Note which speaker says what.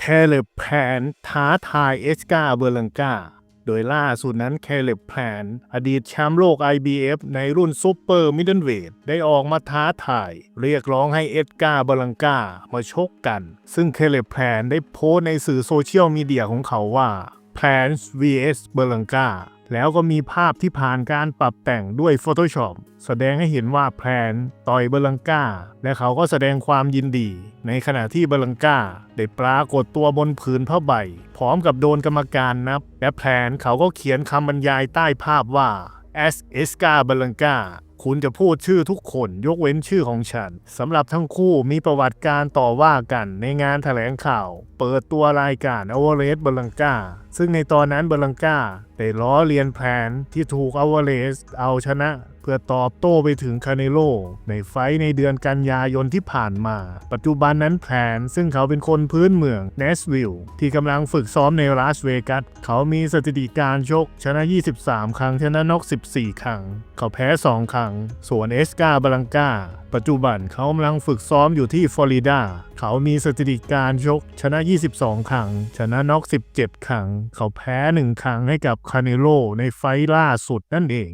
Speaker 1: เคเลบแพนท้าทายเอสกาเบอร์ลังกาโดยล่าสุดนั้นเคเลบแพนอดีตแชมป์โลก IBF ในรุ่นซูเปอร์มิดเดิลเวทได้ออกมาท้าทาย เรียกร้องให้เอ็ดการ์เบรลังกามาชกกัน ซึ่งเคเลบแพนได้โพสต์ในสื่อโซเชียลมีเดียของเขาว่า Plans vs เบรลังกา แล้วก็มีภาพที่ผ่านการปรับแต่งด้วย Photoshop แสดงให้เห็นว่าแพลนต่อยเบลังกาและเขาก็แสดงความยินดี ในขณะที่เบลังกาได้ปรากฏตัวบนผืนผ้าใบ พร้อมกับโดนกรรมการนับ และแพลนเขาก็เขียนคำบรรยายใต้ภาพว่า S. Esca b a l a n c a คุณจะพูดชื่อทุกคนยกเว้นชื่อของฉันสำหรับทั้งคู่มีประวัติการต่อว่ากันในงานแถลงข่าว เปิดตัวรายการอ v ว r เ s เบลังกาซึ่งในตอนนั้นเบลังกาได้ล้อเลียนแผนที่ถูกอ v ว r เ s เอาชนะ เพื่อตอบโต้ไปถึงคาเนโล ในไฟในเดือนกันยายนที่ผ่านมา ปัจจุบันนั้นแผนซึ่งเขาเป็นคนพื้นเมืองเนสวิลล์ที่กำลังฝึกซ้อมในลาสเวกัสเขามีสถิติการชกชนะ 23 ครั้งชนะนอก 14 ครั้ง เขาแพ้ 2 ครั้งส่วนเอสกาบาลังกา ปัจจุบันเขากำลังฝึกซ้อมอยู่ที่ฟลอริดา เขามีสถิติการชกชนะ 22 ครั้ง ชนะน็อก 17 ครั้ง เขาแพ้ 1 ครั้งให้กับคาเนโลในไฟท์ล่าสุดนั่นเอง